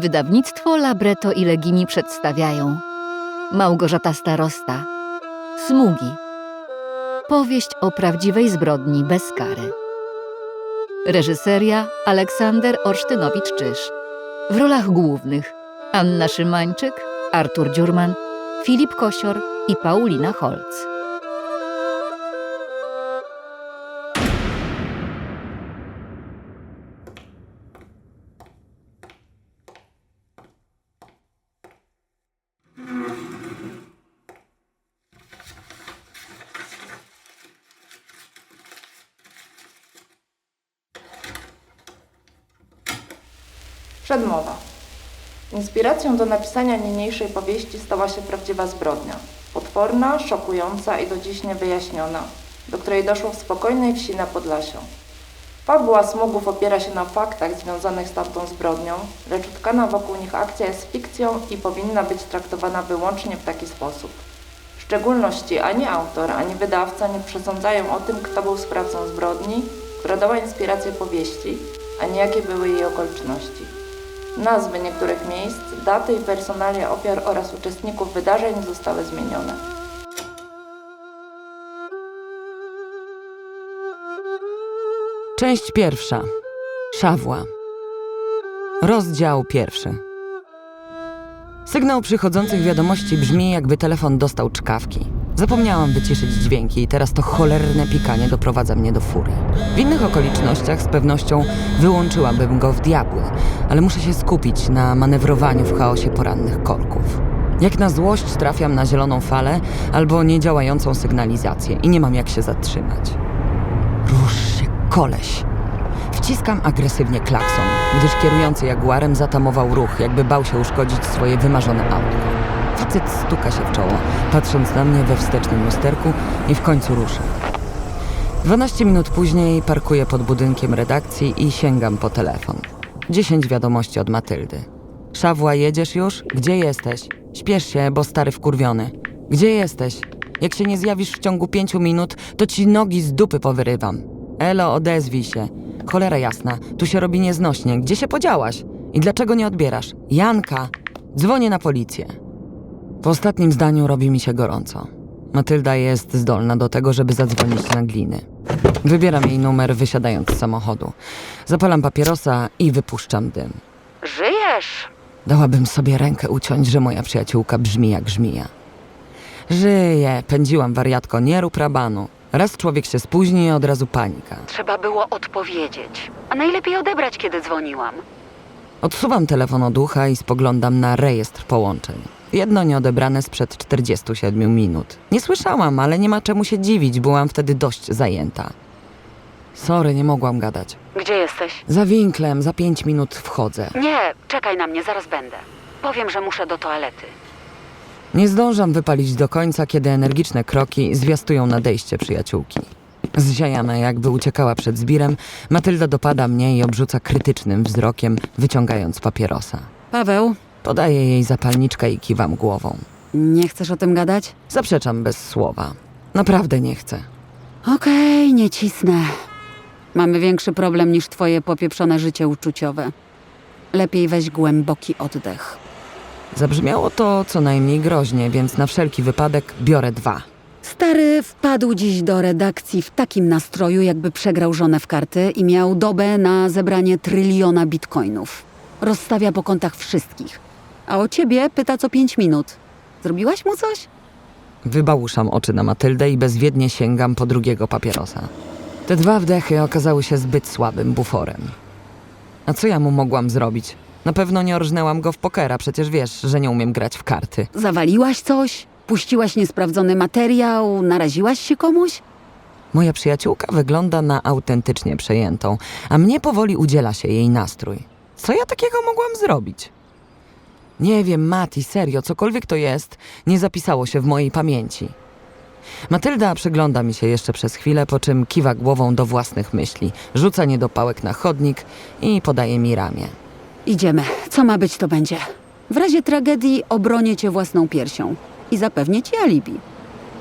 Wydawnictwo Labreto i Legimi przedstawiają. Małgorzata Starosta. Smugi. Powieść o prawdziwej zbrodni bez kary. Reżyseria Aleksander Orsztynowicz-Czyż W rolach głównych Anna Szymańczyk, Artur Dziurman, Filip Kosior i Paulina Holc. Przedmowa. Inspiracją do napisania niniejszej powieści stała się prawdziwa zbrodnia. Potworna, szokująca i do dziś niewyjaśniona, do której doszło w spokojnej wsi na Podlasiu. Fabuła Smugów opiera się na faktach związanych z tamtą zbrodnią, lecz utkana wokół nich akcja jest fikcją i powinna być traktowana wyłącznie w taki sposób. W szczególności ani autor, ani wydawca nie przesądzają o tym, kto był sprawcą zbrodni, która dała inspirację powieści, ani jakie były jej okoliczności. Nazwy niektórych miejsc, daty i personalia ofiar oraz uczestników wydarzeń zostały zmienione. Część pierwsza. Szawła. Rozdział pierwszy. Sygnał przychodzących wiadomości brzmi, jakby telefon dostał czkawki. Zapomniałam wyciszyć dźwięki i teraz to cholerne pikanie doprowadza mnie do furii. W innych okolicznościach z pewnością wyłączyłabym go w diabły, ale muszę się skupić na manewrowaniu w chaosie porannych korków. Jak na złość trafiam na zieloną falę albo niedziałającą sygnalizację i nie mam jak się zatrzymać. Rusz się, koleś! Wciskam agresywnie klakson, gdyż kierujący jaguarem zatamował ruch, jakby bał się uszkodzić swoje wymarzone autko. Facet stuka się w czoło, patrząc na mnie we wstecznym lusterku i w końcu rusza. 12 minut później parkuję pod budynkiem redakcji i sięgam po telefon. 10 wiadomości od Matyldy. Szawła, jedziesz już? Gdzie jesteś? Śpiesz się, bo stary wkurwiony. Gdzie jesteś? Jak się nie zjawisz w ciągu pięciu minut, to ci nogi z dupy powyrywam. Elo, odezwij się. Cholera jasna, tu się robi nieznośnie. Gdzie się podziałaś? I dlaczego nie odbierasz? Janka! Dzwonię na policję. Po ostatnim zdaniu robi mi się gorąco. Matylda jest zdolna do tego, żeby zadzwonić na gliny. Wybieram jej numer, wysiadając z samochodu. Zapalam papierosa i wypuszczam dym. Żyjesz? Dałabym sobie rękę uciąć, że moja przyjaciółka brzmi jak żmija. Żyję, pędziłam wariatko, nie rób rabanu. Raz człowiek się spóźni i od razu panika. Trzeba było odpowiedzieć. A najlepiej odebrać, kiedy dzwoniłam. Odsuwam telefon od ucha i spoglądam na rejestr połączeń. Jedno nieodebrane sprzed 47 minut. Nie słyszałam, ale nie ma czemu się dziwić, byłam wtedy dość zajęta. Sorry, nie mogłam gadać. Gdzie jesteś? Za winklem, za pięć minut wchodzę. Nie, czekaj na mnie, zaraz będę. Powiem, że muszę do toalety. Nie zdążam wypalić do końca, kiedy energiczne kroki zwiastują nadejście przyjaciółki. Zziajana, jakby uciekała przed zbirem, Matylda dopada mnie i obrzuca krytycznym wzrokiem, wyciągając papierosa. Paweł, Podaję jej zapalniczkę i kiwam głową. nie chcesz o tym gadać? Zaprzeczam bez słowa. Naprawdę nie chcę. Okej, nie cisnę. Mamy większy problem niż twoje popieprzone życie uczuciowe. Lepiej weź głęboki oddech. Zabrzmiało to co najmniej groźnie, więc na wszelki wypadek biorę dwa. Stary wpadł dziś do redakcji w takim nastroju, jakby przegrał żonę w karty i miał dobę na zebranie tryliona bitcoinów. Rozstawia po kątach wszystkich. A o ciebie pyta co pięć minut. Zrobiłaś mu coś? Wybałuszam oczy na Matyldę i bezwiednie sięgam po drugiego papierosa. Te dwa wdechy okazały się zbyt słabym buforem. A co ja mu mogłam zrobić? Na pewno nie orżnęłam go w pokera, przecież wiesz, że nie umiem grać w karty. Zawaliłaś coś? Puściłaś niesprawdzony materiał? Naraziłaś się komuś? Moja przyjaciółka wygląda na autentycznie przejętą, a mnie powoli udziela się jej nastrój. Co ja takiego mogłam zrobić? Nie wiem, Mati, serio, cokolwiek to jest, nie zapisało się w mojej pamięci. Matylda przygląda mi się jeszcze przez chwilę, po czym kiwa głową do własnych myśli, rzuca niedopałek na chodnik i podaje mi ramię. Idziemy. Co ma być, to będzie. W razie tragedii obronię cię własną piersią i zapewnię ci alibi.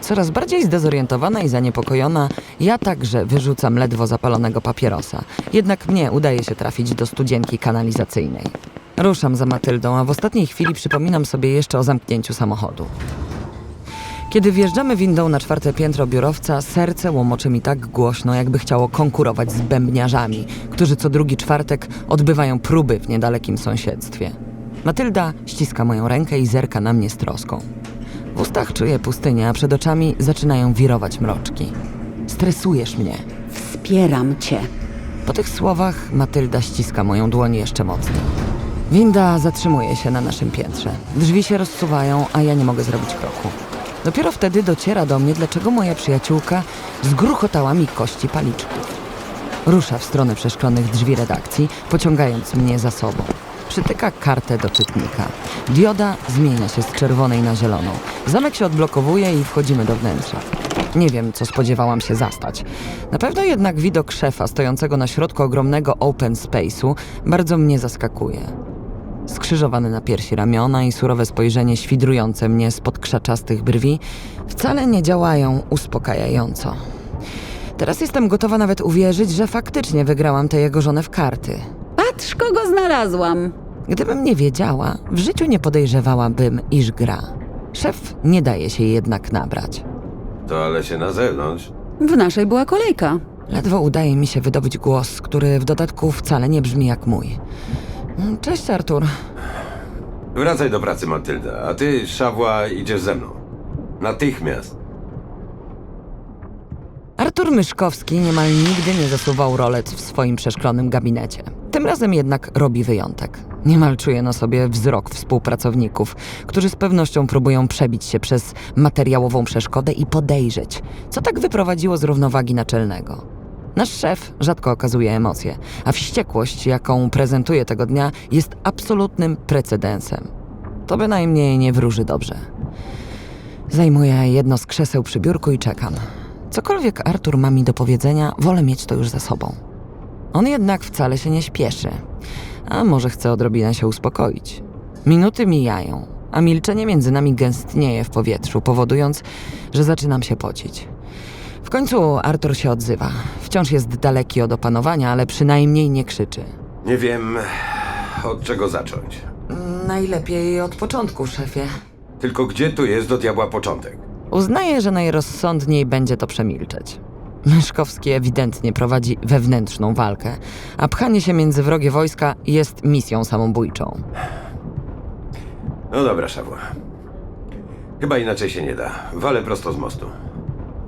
Coraz bardziej zdezorientowana i zaniepokojona, ja także wyrzucam ledwo zapalonego papierosa. Jednak mnie udaje się trafić do studzienki kanalizacyjnej. Ruszam za Matyldą, a w ostatniej chwili przypominam sobie jeszcze o zamknięciu samochodu. Kiedy wjeżdżamy windą na czwarte piętro biurowca, serce łomoczy mi tak głośno, jakby chciało konkurować z bębniarzami, którzy co drugi czwartek odbywają próby w niedalekim sąsiedztwie. Matylda ściska moją rękę i zerka na mnie z troską. W ustach czuję pustynię, a przed oczami zaczynają wirować mroczki. Stresujesz mnie. Wspieram cię. Po tych słowach Matylda ściska moją dłoń jeszcze mocniej. Winda zatrzymuje się na naszym piętrze. Drzwi się rozsuwają, a ja nie mogę zrobić kroku. Dopiero wtedy dociera do mnie, dlaczego moja przyjaciółka zgruchotała mi kości paliczków. Rusza w stronę przeszklonych drzwi redakcji, pociągając mnie za sobą. Przytyka kartę do czytnika. Dioda zmienia się z czerwonej na zieloną. Zamek się odblokowuje i wchodzimy do wnętrza. Nie wiem, co spodziewałam się zastać. Na pewno jednak widok szefa stojącego na środku ogromnego open space'u bardzo mnie zaskakuje. Skrzyżowane na piersi ramiona i surowe spojrzenie świdrujące mnie spod krzaczastych brwi wcale nie działają uspokajająco. Teraz jestem gotowa nawet uwierzyć, że faktycznie wygrałam tę jego żonę w karty. Patrz, kogo znalazłam. Gdybym nie wiedziała, w życiu nie podejrzewałabym, iż gra. Szef nie daje się jednak nabrać. To ale się na zewnątrz. W naszej była kolejka. Ledwo udaje mi się wydobyć głos, który w dodatku wcale nie brzmi jak mój. Cześć, Artur. Wracaj do pracy, Matylda, a ty, Szawła, idziesz ze mną. Natychmiast. Artur Myszkowski niemal nigdy nie zasuwał rolec w swoim przeszklonym gabinecie. Tym razem jednak robi wyjątek. Niemal czuje na sobie wzrok współpracowników, którzy z pewnością próbują przebić się przez materiałową przeszkodę i podejrzeć, co tak wyprowadziło z równowagi naczelnego. Nasz szef rzadko okazuje emocje, a wściekłość, jaką prezentuje tego dnia, jest absolutnym precedensem. To bynajmniej nie wróży dobrze. Zajmuję jedno z krzeseł przy biurku i czekam. Cokolwiek Artur ma mi do powiedzenia, wolę mieć to już za sobą. On jednak wcale się nie śpieszy, a może chce odrobinę się uspokoić. Minuty mijają, a milczenie między nami gęstnieje w powietrzu, powodując, że zaczynam się pocić. W końcu Artur się odzywa. Wciąż jest daleki od opanowania, ale przynajmniej nie krzyczy. Nie wiem, od czego zacząć. Najlepiej od początku, szefie. Tylko gdzie tu jest do diabła początek? Uznaję, że najrozsądniej będzie to przemilczeć. Myszkowski ewidentnie prowadzi wewnętrzną walkę, a pchanie się między wrogie wojska jest misją samobójczą. No dobra, Szawła. Chyba inaczej się nie da. Walę prosto z mostu.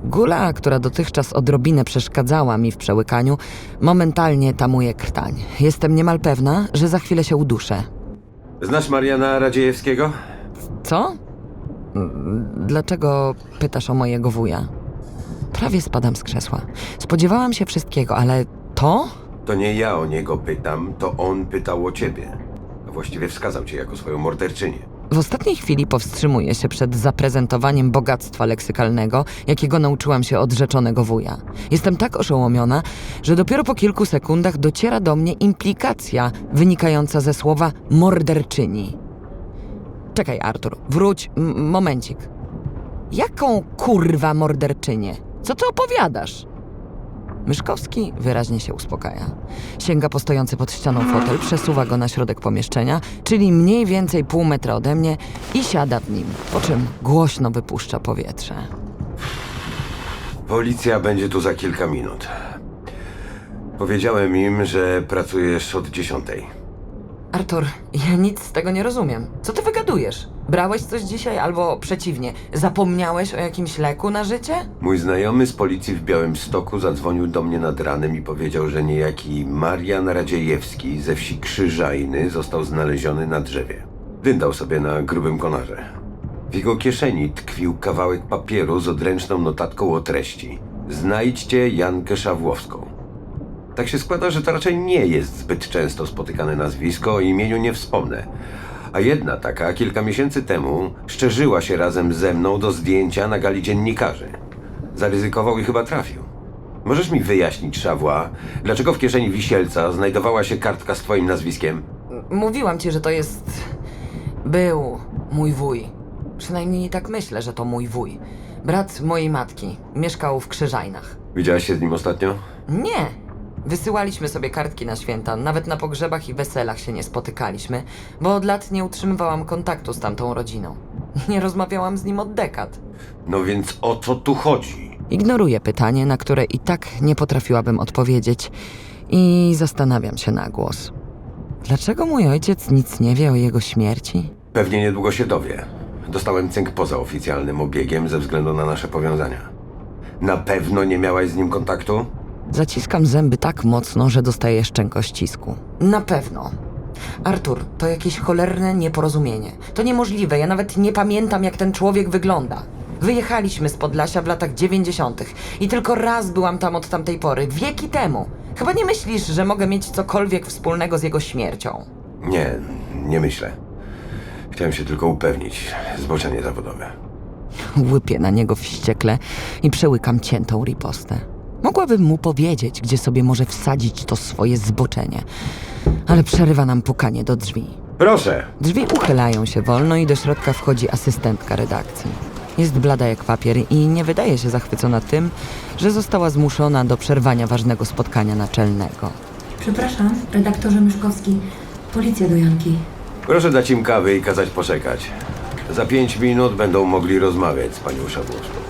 Gula, która dotychczas odrobinę przeszkadzała mi w przełykaniu, momentalnie tamuje krtań. Jestem niemal pewna, że za chwilę się uduszę. Znasz Mariana Radziejewskiego? Co? Dlaczego pytasz o mojego wuja? Prawie spadam z krzesła. Spodziewałam się wszystkiego, ale to? To nie ja o niego pytam, to on pytał o ciebie. A właściwie wskazał cię jako swoją morderczynię. W ostatniej chwili powstrzymuję się przed zaprezentowaniem bogactwa leksykalnego, jakiego nauczyłam się od rzeczonego wuja. Jestem tak oszołomiona, że dopiero po kilku sekundach dociera do mnie implikacja wynikająca ze słowa morderczyni. Czekaj, Artur, wróć, momencik. Jaką kurwa morderczynię? Co ty opowiadasz? Myszkowski wyraźnie się uspokaja. Sięga po stojący pod ścianą fotel, przesuwa go na środek pomieszczenia, czyli mniej więcej pół metra ode mnie i siada w nim, po czym głośno wypuszcza powietrze. Policja będzie tu za kilka minut. Powiedziałem im, że pracujesz od dziesiątej. Artur, ja nic z tego nie rozumiem. Co ty wygadujesz? Brałeś coś dzisiaj albo przeciwnie, zapomniałeś o jakimś leku na życie? Mój znajomy z policji w Białym Stoku zadzwonił do mnie nad ranem i powiedział, że niejaki Marian Radziejewski ze wsi Krzyżajny został znaleziony na drzewie. Dyndał sobie na grubym konarze. W jego kieszeni tkwił kawałek papieru z odręczną notatką o treści. Znajdźcie Jankę Szawłowską. Tak się składa, że to raczej nie jest zbyt często spotykane nazwisko, o imieniu nie wspomnę. A jedna taka kilka miesięcy temu szczerzyła się razem ze mną do zdjęcia na gali dziennikarzy. Zaryzykował i chyba trafił. Możesz mi wyjaśnić, Szawła, dlaczego w kieszeni wisielca znajdowała się kartka z twoim nazwiskiem? Mówiłam ci, że to jest. Był mój wuj. Przynajmniej tak myślę, że to mój wuj. Brat mojej matki. Mieszkał w Krzyżajnach. Widziałaś się z nim ostatnio? Nie, Wysyłaliśmy sobie kartki na święta, nawet na pogrzebach i weselach się nie spotykaliśmy, bo od lat nie utrzymywałam kontaktu z tamtą rodziną. Nie rozmawiałam z nim od dekad. No więc o co tu chodzi? Ignoruję pytanie, na które i tak nie potrafiłabym odpowiedzieć i zastanawiam się na głos. Dlaczego mój ojciec nic nie wie o jego śmierci? Pewnie niedługo się dowie. Dostałem cynk poza oficjalnym obiegiem ze względu na nasze powiązania. Na pewno nie miałaś z nim kontaktu? Zaciskam zęby tak mocno, że dostaję szczękościsku. Na pewno. Artur, to jakieś cholerne nieporozumienie. To niemożliwe, ja nawet nie pamiętam, jak ten człowiek wygląda. Wyjechaliśmy z Podlasia w latach 90. i tylko raz byłam tam od tamtej pory, wieki temu. Chyba nie myślisz, że mogę mieć cokolwiek wspólnego z jego śmiercią. Nie, nie myślę. Chciałem się tylko upewnić. Zboczenie zawodowe. Łypię na niego wściekle i przełykam ciętą ripostę. Mogłabym mu powiedzieć, gdzie sobie może wsadzić to swoje zboczenie, ale przerywa nam pukanie do drzwi. Proszę! Drzwi uchylają się wolno i do środka wchodzi asystentka redakcji. Jest blada jak papier i nie wydaje się zachwycona tym, że została zmuszona do przerwania ważnego spotkania naczelnego. Przepraszam, redaktorze Myszkowski. Policja do Janki. Proszę dać im kawy i kazać poczekać. Za pięć minut będą mogli rozmawiać z panią Szabłowską.